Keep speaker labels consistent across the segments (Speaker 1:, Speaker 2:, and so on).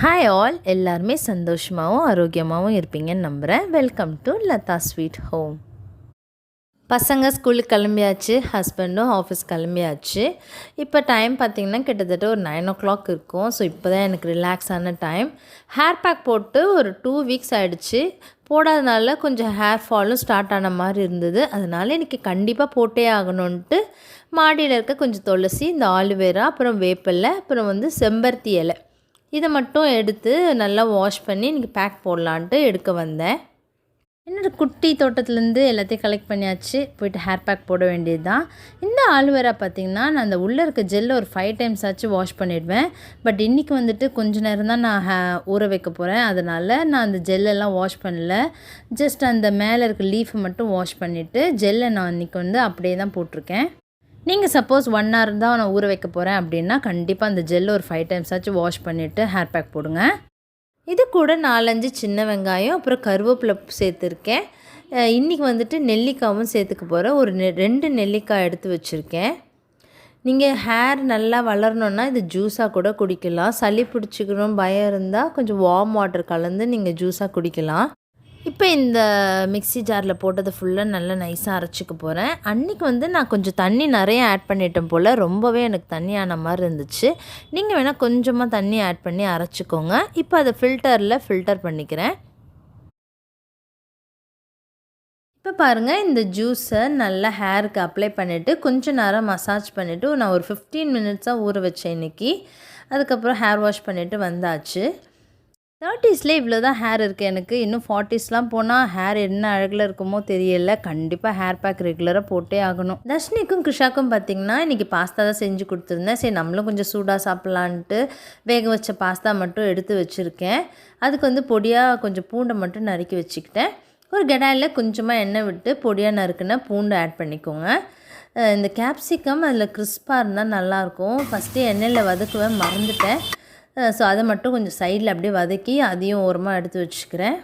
Speaker 1: Hi all எல்லாருமே சந்தோஷமாகவும் ஆரோக்கியமாகவும் இருப்பீங்கன்னு நம்புகிறேன் welcome to Latha sweet home பசங்க ஸ்கூலுக்கு கிளம்பியாச்சு ஹஸ்பண்டும் ஆஃபீஸ் கிளம்பியாச்சு. இப்போ டைம் பார்த்திங்கன்னா கிட்டத்தட்ட ஒரு நைன் ஓ கிளாக் இருக்கும். ஸோ இப்போ தான் எனக்கு ரிலாக்ஸான டைம் ஹேர் பேக் போட்டு ஒரு டூ வீக்ஸ் ஆகிடுச்சு போடாதனால கொஞ்சம் ஹேர் ஃபாலும் ஸ்டார்ட் ஆன மாதிரி இருந்தது. அதனால் இன்றைக்கி கண்டிப்பாக போட்டே ஆகணுன்ட்டு மாடியில் இருக்க கொஞ்சம் துளசி இந்த ஆலுவேரா அப்புறம் வேப்பிலை அப்புறம் வந்து செம்பருத்தி இலை. இதை மட்டும் எடுத்து நல்லா வாஷ் பண்ணி இன்றைக்கி பேக் போடலான்ட்டு எடுக்க வந்தேன். என்னோடய குட்டி தோட்டத்துலேருந்து எல்லாத்தையும் கலெக்ட் பண்ணியாச்சு. போயிட்டு ஹேர் பேக் போட வேண்டியது தான் இந்த ஆலுவேரா பார்த்திங்கன்னா நான் அந்த உள்ளே இருக்க ஜெல்லை ஒரு ஃபைவ் டைம்ஸ் ஆச்சு வாஷ் பண்ணிவிடுவேன் பட் இன்றைக்கி வந்துட்டு கொஞ்ச நேரம் தான் நான் ஹே ஊற வைக்க போகிறேன் அதனால் நான் அந்த ஜெல்லெல்லாம் வாஷ் பண்ணல. ஜஸ்ட் அந்த மேலே இருக்க லீஃபை மட்டும் வாஷ் பண்ணிவிட்டு ஜெல்லை நான் இன்றைக்கி வந்து அப்படியே தான் போட்டிருக்கேன். நீங்கள் சப்போஸ் ஒன் ஹவர் தான் நான் ஊற வைக்க போகிறேன் அப்படின்னா கண்டிப்பாக அந்த ஜெல் ஒரு ஃபைவ் டைம்ஸ் ஆச்சு வாஷ் பண்ணிவிட்டு ஹேர் பேக் போடுங்க. இது கூட நாலஞ்சு சின்ன வெங்காயம் அப்புறம் கருவேப்பிலை சேர்த்துருக்கேன். இன்றைக்கி வந்துட்டு நெல்லிக்காயும் சேர்த்துக்க போகிறேன் ஒரு நெ ரெண்டு நெல்லிக்காய் எடுத்து வச்சுருக்கேன். நீங்கள் ஹேர் நல்லா வளரணுன்னா இது ஜூஸாக கூட குடிக்கலாம். சளி பிடிச்சிக்கணும் பயம் இருந்தால் கொஞ்சம் வார்ம் வாட்டர் கலந்து நீங்கள் ஜூஸாக குடிக்கலாம். இப்போ இந்த மிக்ஸி ஜாரில் போட்டதை ஃபுல்லாக நல்லா நைஸாக அரைச்சிக்க போகிறேன் அன்றைக்கி வந்து நான் கொஞ்சம் தண்ணி நிறைய ஆட் பண்ணிட்டேன் போல். ரொம்பவே எனக்கு தண்ணி ஆன மாதிரி இருந்துச்சு. நீங்கள் வேணால் கொஞ்சமாக தண்ணி ஆட் பண்ணி அரைச்சிக்கோங்க. இப்போ அதை ஃபில்டரில் ஃபில்டர் பண்ணிக்கிறேன். இப்போ பாருங்கள் இந்த ஜூஸை நல்லா ஹேருக்கு அப்ளை பண்ணிவிட்டு கொஞ்சம் நேரம் மசாஜ் பண்ணிவிட்டு நான் ஒரு ஃபிஃப்டீன் மினிட்ஸாக ஊற வச்சேன் இன்றைக்கி அதுக்கப்புறம் ஹேர் வாஷ் பண்ணிவிட்டு வந்தாச்சு. தேர்ட்டிஸில் இவ்வளோ தான் ஹேர் இருக்குது எனக்கு இன்னும் ஃபார்ட்டிஸ்லாம் போனால் ஹேர் என்ன அழகில் இருக்குமோ தெரியல. கண்டிப்பாக ஹேர் பேக் ரெகுலராக போட்டே ஆகணும். தர்ஷினிக்கும் கிருஷாக்கும் பார்த்திங்கன்னா இன்றைக்கி பாஸ்தா தான் செஞ்சு கொடுத்துருந்தேன். சரி நம்மளும் கொஞ்சம் சூடாக சாப்பிட்லான்ட்டு வேக வச்ச பாஸ்தா மட்டும் எடுத்து வச்சுருக்கேன். அதுக்கு வந்து பொடியாக கொஞ்சம் பூண்டை மட்டும் நறுக்கி வச்சுக்கிட்டேன். ஒரு கடாயில் கொஞ்சமாக எண்ணெய் விட்டு பொடியாக நறுக்குன்னா பூண்டு ஆட் பண்ணிக்கோங்க. இந்த கேப்சிகம் அதில் கிறிஸ்பாக இருந்தால் நல்லாயிருக்கும் ஃபஸ்ட்டு எண்ணெயில் வதக்குவேன் மறந்துட்டேன். ஸோ அதை மட்டும் கொஞ்சம் சைடில் அப்படியே வதக்கி அதையும் ஓரமாக எடுத்து வச்சுக்கிறேன்.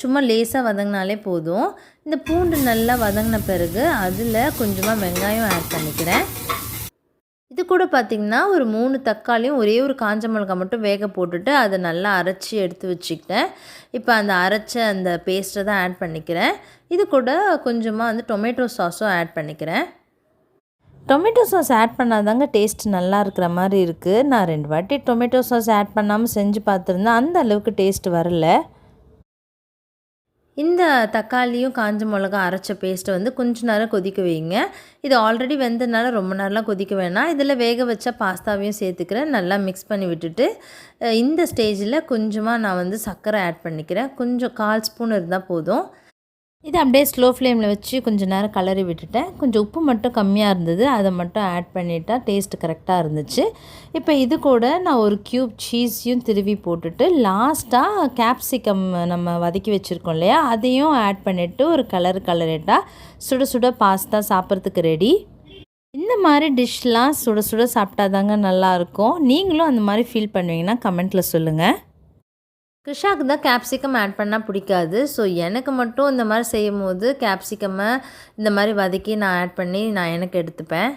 Speaker 1: சும்மா லேசாக வதங்கினாலே போதும். இந்த பூண்டு நல்லா வதங்கின பிறகு அதில் கொஞ்சமாக வெங்காயம் ஆட் பண்ணிக்கிறேன். இது கூட பார்த்திங்கன்னா ஒரு மூணு தக்காளியும் ஒரே ஒரு காஞ்ச மிளகாய் மட்டும் வேக போட்டுட்டு அதை நல்லா அரைச்சி எடுத்து வச்சுக்கிட்டேன். இப்போ அந்த அரைச்ச அந்த பேஸ்ட்டை தான் ஆட் பண்ணிக்கிறேன். இது கூட கொஞ்சமாக வந்து டொமேட்டோ சாஸும் ஆட் பண்ணிக்கிறேன். டொமேட்டோ சாஸ் ஆட் பண்ணாதாங்க டேஸ்ட் நல்லா இருக்கிற மாதிரி இருக்குது நான் ரெண்டு வாட்டி டொமேட்டோ சாஸ் ஆட் பண்ணாமல் செஞ்சு பார்த்துருந்தேன். அந்த அளவுக்கு டேஸ்ட் வரல. இந்த தக்காளியும் காஞ்ச மிளகா அரைச்ச பேஸ்ட்டை வந்து கொஞ்ச நேரம் கொதிக்க வைங்க. இது ஆல்ரெடி வெந்தனால ரொம்ப நேரம்லாம் கொதிக்க வேணாம். இதில் வேக வச்ச பாஸ்தாவையும் சேர்த்துக்கிறேன். நல்லா மிக்ஸ் பண்ணி விட்டுட்டு இந்த ஸ்டேஜில் கொஞ்சமாக நான் வந்து சர்க்கரை ஆட் பண்ணிக்கிறேன். கொஞ்சம் கால் ஸ்பூன் இருந்தால் போதும். இது அப்படியே ஸ்லோ ஃப்ளேமில் வச்சு கொஞ்சம் நேரம் கலரி விட்டுட்டேன். கொஞ்சம் உப்பு மட்டும் கம்மியாக இருந்தது. அதை மட்டும் ஆட் பண்ணிட்டா டேஸ்ட் கரெக்டாக இருந்துச்சு. இப்போ இது கூட நான் ஒரு க்யூப் சீஸையும் திருவி போட்டுட்டு லாஸ்ட்டாக கேப்சிகம் நம்ம வதக்கி வச்சுருக்கோம் இல்லையா? அதையும் ஆட் பண்ணிவிட்டு ஒரு கலர் கலரேட்டாக சுட சுட பாஸ்தா சாப்பிட்றதுக்கு ரெடி இந்த மாதிரி டிஷ்லாம் சுட சுட சாப்பிட்டா தாங்க நல்லாயிருக்கும் நீங்களும் அந்த மாதிரி ஃபீல் பண்ணுவீங்கன்னா கமெண்ட்டில் சொல்லுங்கள் கிருஷாக்கு தான் கேப்சிகம் ஆட் பண்ணால் பிடிக்காது. ஸோ எனக்கு மட்டும் இந்த மாதிரி செய்யும் போது கேப்சிகம்மை இந்த மாதிரி வதக்கி நான் ஆட் பண்ணி நான் எனக்கு எடுத்துப்பேன்.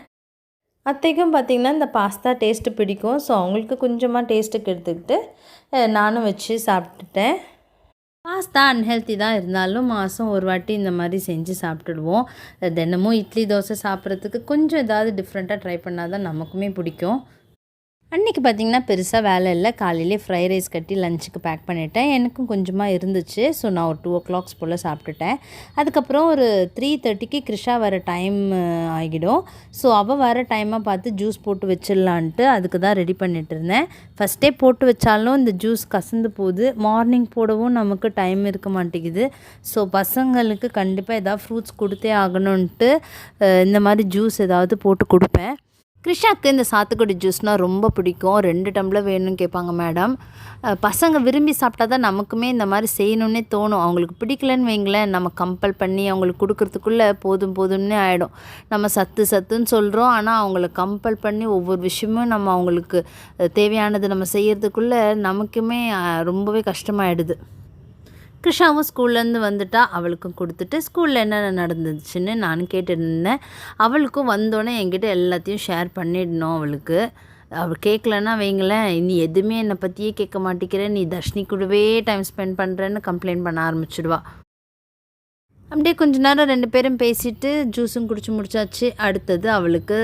Speaker 1: அத்தைக்கும் பார்த்திங்கன்னா இந்த பாஸ்தா டேஸ்ட்டு பிடிக்கும். ஸோ அவங்களுக்கு கொஞ்சமாக டேஸ்ட்டுக்கு எடுத்துக்கிட்டு நானும் வச்சு சாப்பிட்டுட்டேன். பாஸ்தா அன்ஹெல்த்தி தான் இருந்தாலும் மாதம் ஒரு வாட்டி இந்த மாதிரி செஞ்சு சாப்பிட்டுடுவோம். தினமும் இட்லி தோசை சாப்பிட்றதுக்கு கொஞ்சம் ஏதாவது டிஃப்ரெண்ட்டாக ட்ரை பண்ணால் தான் நமக்குமே பிடிக்கும். அன்றைக்கி பார்த்திங்கன்னா பெருசாக வேலை இல்லை. காலையிலே ஃப்ரை ரைஸ் கட்டி லஞ்சுக்கு பேக் பண்ணிட்டேன். எனக்கும் கொஞ்சமாக இருந்துச்சு. ஸோ நான் ஒரு டூ ஓ கிளாக்ஸ் போல் சாப்பிட்டுட்டேன். அதுக்கப்புறம் ஒரு த்ரீ தேர்ட்டிக்கு கிருஷா வர டைம் ஆகிடும். ஸோ அவள் வர டைமாக பார்த்து ஜூஸ் போட்டு வச்சிடலான்ட்டு அதுக்கு தான் ரெடி பண்ணிட்டு இருந்தேன். ஃபஸ்ட்டே போட்டு வச்சாலும் இந்த ஜூஸ் கசந்து போகுது. மார்னிங் போடவும் நமக்கு டைம் இருக்க மாட்டேங்குது. ஸோ பசங்களுக்கு கண்டிப்பாக எதாவது ஃப்ரூட்ஸ் கொடுத்தே ஆகணுன்ட்டு இந்த மாதிரி ஜூஸ் ஏதாவது போட்டு கொடுப்பேன். கிருஷ்ணாக்கு இந்த சாத்துக்குடி ஜூஸ்னால் ரொம்ப பிடிக்கும். ரெண்டு டம்ளர் வேணும்னு கேட்பாங்க மேடம். பசங்க விரும்பி சாப்பிட்டா தான் நமக்குமே இந்த மாதிரி செய்யணுன்னே தோணும். அவங்களுக்கு பிடிக்கலன்னு வைங்களேன். நம்ம கம்பல் பண்ணி அவங்களுக்கு கொடுக்குறதுக்குள்ளே போதும் போதும்னே ஆகிடும் நம்ம சத்து சத்துன்னு சொல்கிறோம் ஆனால் அவங்கள கம்பல் பண்ணி ஒவ்வொரு விஷயமும் நம்ம அவங்களுக்கு தேவையானது நம்ம செய்கிறதுக்குள்ளே நமக்குமே ரொம்பவே கஷ்டமாயிடுது. கிருஷாவும் ஸ்கூல்லேருந்து வந்துட்டா அவளுக்கும் கொடுத்துட்டு ஸ்கூலில் என்னென்ன நடந்துச்சுன்னு நானும் கேட்டுருந்தேன் அவளுக்கும் வந்தோடனே என்கிட்ட எல்லாத்தையும் ஷேர் பண்ணிடணும் அவளுக்கு. அவள் கேட்கலன்னா வைங்களேன் நீ எதுவுமே என்னை பற்றியே கேட்க மாட்டேங்கிற. நீ தர்ஷினி கூடவே டைம் ஸ்பெண்ட் பண்ணுறேன்னு கம்ப்ளைண்ட் பண்ண ஆரம்பிச்சிடுவா. அப்படியே கொஞ்ச நேரம் ரெண்டு பேரும் பேசிட்டு ஜூஸும் குடிச்சு முடிச்சாச்சு. அடுத்தது அவளுக்கு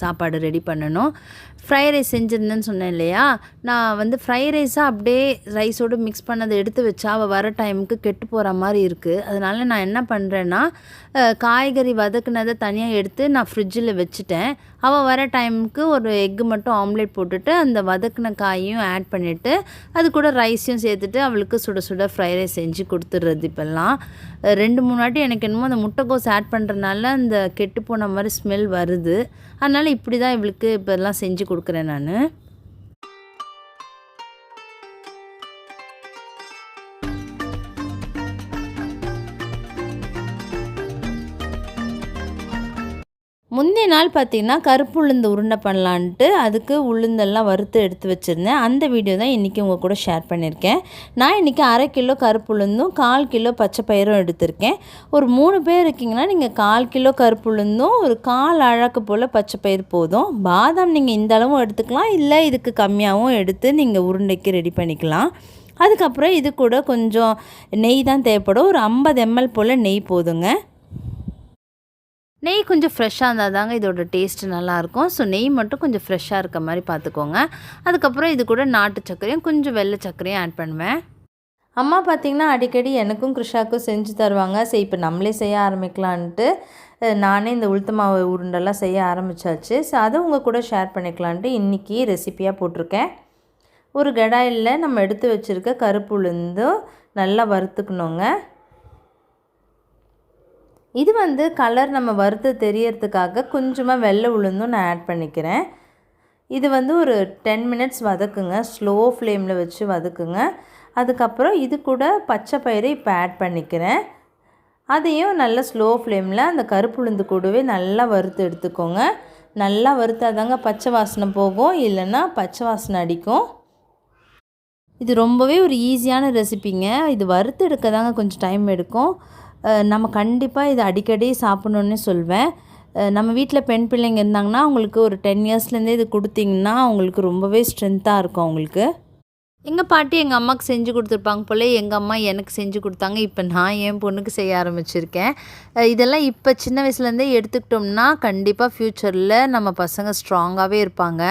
Speaker 1: சாப்பாடு ரெடி பண்ணணும். ஃப்ரை ரைஸ் செஞ்சுருந்தேன்னு சொன்னேன் இல்லையா? நான் வந்து ஃப்ரை ரைஸாக அப்படியே ரைஸோடு மிக்ஸ் பண்ணதை எடுத்து வச்சா அவள் வர டைமுக்கு கெட்டு போகிற மாதிரி இருக்குது அதனால் நான் என்ன பண்ணுறேன்னா காய்கறி வதக்குனதை தனியாக எடுத்து நான் ஃப்ரிட்ஜில் வச்சுட்டேன். அவள் வர டைமுக்கு ஒரு எக்கு மட்டும் ஆம்லேட் போட்டுட்டு அந்த வதக்குன காயையும் ஆட் பண்ணிவிட்டு அது கூட ரைஸையும் சேர்த்துட்டு அவளுக்கு சுட சுட ஃப்ரை ரைஸ் செஞ்சு கொடுத்துட்றது இப்போல்லாம். ரெண்டு மூணு முன்னாடி எனக்கு என்னமோ அந்த முட்டைக்கோஸ் ஆட் பண்ணுறதுனால அந்த கெட்டு போன மாதிரி ஸ்மெல் வருது. அதனால் இப்படி தான் இவளுக்கு இப்போல்லாம் செஞ்சு கொடுக்குறேன் நான். முந்தைய நாள் பார்த்தீங்கன்னா கருப்பு உளுந்து உருண்டை பண்ணலான்ட்டு அதுக்கு உளுந்தெல்லாம் வறுத்து எடுத்து வச்சுருந்தேன். அந்த வீடியோ தான் இன்றைக்கி உங்கள் கூட ஷேர் பண்ணியிருக்கேன். நான் இன்றைக்கி அரை கிலோ கருப்பு உளுந்தும் கால் கிலோ பச்சை பயிரும் எடுத்திருக்கேன். ஒரு மூணு பேர் இருக்கீங்கன்னா நீங்கள் கால் கிலோ கருப்பு உளுந்தும் ஒரு கால் அழகு போல் பச்சை பயிர் போதும். பாதாம் நீங்கள் இந்த அளவும் எடுத்துக்கலாம் இல்லை இதுக்கு கம்மியாகவும் எடுத்து நீங்கள் உருண்டைக்கு ரெடி பண்ணிக்கலாம். அதுக்கப்புறம் இது கூட கொஞ்சம் நெய் தான் தேவைப்படும். ஒரு ஐம்பது எம்எல் போல் நெய் போதுங்க. நெய் கொஞ்சம் ஃப்ரெஷ்ஷாக இருந்தால் தாங்க இதோட டேஸ்ட் நல்லாயிருக்கும். ஸோ நெய் மட்டும் கொஞ்சம் ஃப்ரெஷ்ஷாக இருக்க மாதிரி பார்த்துக்கோங்க. அதுக்கப்புறம் இது கூட நாட்டு சர்க்கரையும் கொஞ்சம் வெள்ளை சர்க்கரையும் ஆட் பண்ணுவேன். அம்மா பார்த்திங்கன்னா அடிக்கடி எனக்கும் கிருஷாக்கும் செஞ்சு தருவாங்க. சரி இப்போ நம்மளே செய்ய ஆரம்பிக்கலான்ட்டு நானே இந்த உளுத்த மாவு உருண்டெல்லாம் செய்ய ஆரம்பிச்சாச்சு. ஸோ அதை உங்கள் கூட ஷேர் பண்ணிக்கலான்ட்டு இன்றைக்கி ரெசிப்பியாக போட்டிருக்கேன். ஒரு கடாயில் நம்ம எடுத்து வச்சுருக்க கருப்பு உளுந்தும் நல்லா வறுத்துக்கணுங்க. இது வந்து கலர் நம்ம வறுத்து தெரியறதுக்காக கொஞ்சமாக வெள்ளை உளுந்தும் நான் ஆட் பண்ணிக்கிறேன். இது வந்து ஒரு டென் மினிட்ஸ் வதக்குங்க. ஸ்லோ ஃப்ளேமில் வச்சு வதக்குங்க. அதுக்கப்புறம் இது கூட பச்சை பயிறு இப்போ ஆட் பண்ணிக்கிறேன். அதையும் நல்லா ஸ்லோ ஃப்ளேமில் அந்த கருப்பு உளுந்து கூடவே நல்லா வறுத்து எடுத்துக்கோங்க. நல்லா வறுத்தாதாங்க பச்சை வாசனை போகும். இல்லைன்னா பச்சை வாசனை அடிக்கும். இது ரொம்பவே ஒரு ஈஸியான ரெசிபிங்க இது வறுத்து எடுக்க தாங்க கொஞ்சம் டைம் எடுக்கும். நம்ம கண்டிப்பாக இது அடிக்கடி சாப்பிட்ணுன்னே சொல்வேன். நம்ம வீட்டில் பெண் பிள்ளைங்க இருந்தாங்கன்னா அவங்களுக்கு ஒரு டென் இயர்ஸ்லேருந்தே இது கொடுத்தீங்கன்னா அவங்களுக்கு ரொம்பவே ஸ்ட்ரென்த்தாக இருக்கும் அவங்களுக்கு. எங்கள் பாட்டி எங்கள் அம்மாவுக்கு செஞ்சு கொடுத்துருப்பாங்க போல எங்கள் அம்மா எனக்கு செஞ்சு கொடுத்தாங்க. இப்போ நான் என் பொண்ணுக்கு செய்ய ஆரம்பிச்சிருக்கேன். இதெல்லாம் இப்போ சின்ன வயசுலேருந்தே எடுத்துக்கிட்டோம்னா கண்டிப்பாக ஃப்யூச்சரில் நம்ம பசங்க ஸ்ட்ராங்காகவே இருப்பாங்க.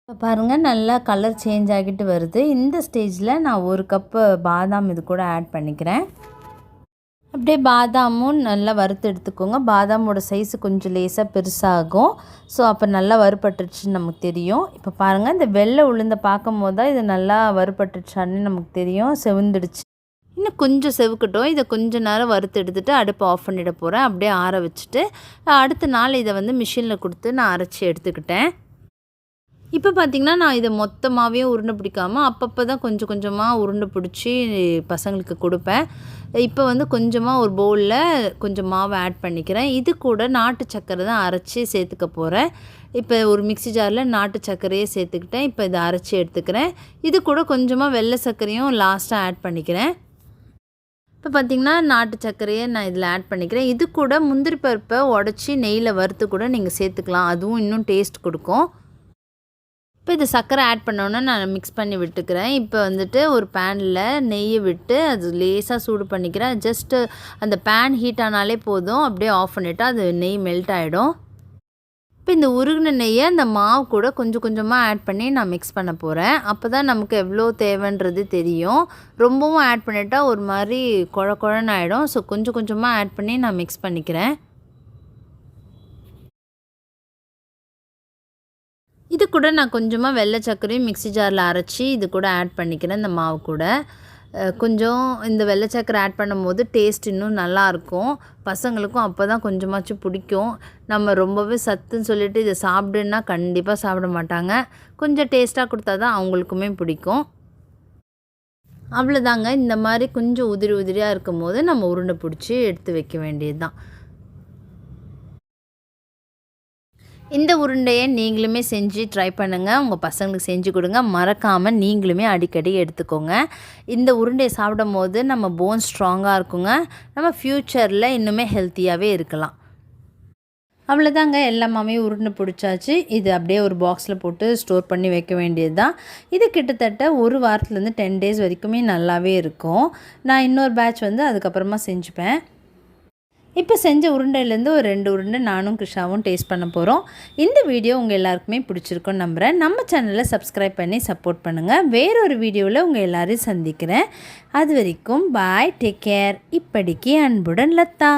Speaker 1: இப்போ பாருங்கள் நல்லா கலர் சேஞ்ச் ஆகிட்டு வருது. இந்த ஸ்டேஜில் நான் ஒரு கப்பு பாதாம் இது கூட ஆட் பண்ணிக்கிறேன். அப்படியே பாதாமும் நல்லா வறுத்து எடுத்துக்கோங்க. பாதாமோட சைஸு கொஞ்சம் லேசாக பெருசாகும். ஸோ அப்போ நல்லா வறுபட்டுருச்சுன்னு நமக்கு தெரியும். இப்போ பாருங்கள் இந்த வெள்ளை உளுந்த பார்க்கும் போது தான் இது நல்லா வறுபட்டுருச்சான்னு நமக்கு தெரியும். செவந்துடுச்சு. இன்னும் கொஞ்சம் செவுக்கட்டும். இதை கொஞ்சம் நேரம் வறுத்து எடுத்துகிட்டு அடுப்பை ஆஃப் பண்ணிட போகிறேன் அப்படியே ஆற வச்சுட்டு அடுத்த நாள் இதை வந்து மிஷினில் கொடுத்து நான் அரைச்சி எடுத்துக்கிட்டேன். இப்போ பார்த்திங்கன்னா நான் இதை மொத்தமாகவே உருண்டை பிடிக்காமல் அப்பப்போ தான் கொஞ்சம் கொஞ்சமாக உருண்டை பிடிச்சி பசங்களுக்கு கொடுப்பேன். இப்போ வந்து கொஞ்சமாக ஒரு பவுலில் கொஞ்சம் மாவை ஆட் பண்ணிக்கிறேன். இது கூட நாட்டு சக்கரை தான் அரைச்சி சேர்த்துக்க போகிறேன் இப்போ ஒரு மிக்ஸி ஜாரில் நாட்டு சர்க்கரையே சேர்த்துக்கிட்டேன். இப்போ இதை அரைச்சி எடுத்துக்கிறேன். இது கூட கொஞ்சமாக வெள்ளை சர்க்கரையும் லாஸ்ட்டாக ஆட் பண்ணிக்கிறேன். இப்போ பார்த்திங்கன்னா நாட்டு சர்க்கரையை நான் இதில் ஆட் பண்ணிக்கிறேன். இது கூட முந்திரி பருப்பை உடச்சி நெய்யில் வறுத்து கூட நீங்கள் சேர்த்துக்கலாம். அதுவும் இன்னும் டேஸ்ட் கொடுக்கும். இப்போ இது சர்க்கரை ஆட் பண்ணோன்னே நான் மிக்ஸ் பண்ணி விட்டுக்கிறேன். இப்போ வந்துட்டு ஒரு பேனில் நெய்யை விட்டு அது லேசாக சூடு பண்ணிக்கிறேன். ஜஸ்ட்டு அந்த பேன் ஹீட் ஆனாலே போதும். அப்படியே ஆஃப் பண்ணிவிட்டு அது நெய் மெல்ட் ஆகிடும் இப்போ இந்த உருகின நெய்யை அந்த மாவு கூட கொஞ்சம் கொஞ்சமாக ஆட் பண்ணி நான் மிக்ஸ் பண்ண போகிறேன் அப்போ தான் நமக்கு எவ்வளோ தேவைன்றது தெரியும். ரொம்பவும் ஆட் பண்ணிட்டால் ஒரு மாதிரி குழ குழன்னு ஆகிடும் ஸோ கொஞ்சம் கொஞ்சமாக ஆட் பண்ணி நான் மிக்ஸ் பண்ணிக்கிறேன். கூட நான் கொஞ்சமாக வெள்ளை சர்க்கரையும் மிக்ஸி ஜாரில் அரைச்சி இது கூட ஆட் பண்ணிக்கிறேன் இந்த மாவு கூட. கொஞ்சம் இந்த வெள்ளை சர்க்கரை ஆட் பண்ணும்போது டேஸ்ட் இன்னும் நல்லாயிருக்கும் பசங்களுக்கும் அப்போ தான் கொஞ்சமாச்சும் பிடிக்கும். நம்ம ரொம்பவே சத்துன்னு சொல்லிட்டு இதை சாப்பிடுன்னா கண்டிப்பாக சாப்பிட மாட்டாங்க. கொஞ்சம் டேஸ்ட்டாக கொடுத்தா தான் அவங்களுக்குமே பிடிக்கும். அவ்வளோதாங்க இந்த மாதிரி கொஞ்சம் உதிரி உதிரியாக இருக்கும் போது நம்ம உருண்டை பிடிச்சி எடுத்து வைக்க வேண்டியது தான் இந்த உருண்டையை நீங்களுமே செஞ்சு ட்ரை பண்ணுங்கள் உங்கள் பசங்களுக்கு செஞ்சு கொடுங்க. மறக்காமல் நீங்களுமே அடிக்கடி எடுத்துக்கோங்க. இந்த உருண்டையை சாப்பிடும் போது நம்ம போன் ஸ்ட்ராங்காக இருக்குங்க. நம்ம ஃப்யூச்சரில் இன்னுமே ஹெல்த்தியாகவே இருக்கலாம். அவ்வளோதாங்க எல்லாமே உருண்டை பிடிச்சாச்சு. இது அப்படியே ஒரு பாக்ஸில் போட்டு ஸ்டோர் பண்ணி வைக்க வேண்டியது தான் இது கிட்டத்தட்ட ஒரு வாரத்துலேருந்து டென் டேஸ் வரைக்குமே நல்லாவே இருக்கும். நான் இன்னொரு பேட்ச் வந்து அதுக்கப்புறமா செஞ்சுப்பேன். இப்போ செஞ்ச உருண்டையிலேருந்து ஒரு ரெண்டு உருண்டை நானும் கிருஷாவும் டேஸ்ட் பண்ண போகிறோம். இந்த வீடியோ உங்கள் எல்லாருக்குமே பிடிச்சிருக்குன்னு நம்புகிறேன் நம்ம சேனலை சப்ஸ்கிரைப் பண்ணி சப்போர்ட் பண்ணுங்கள் வேறொரு வீடியோவில் உங்கள் எல்லாரையும் சந்திக்கிறேன். அது வரைக்கும் பாய் டேக் கேர் இப்படிக்கு அன்புடன் லத்தா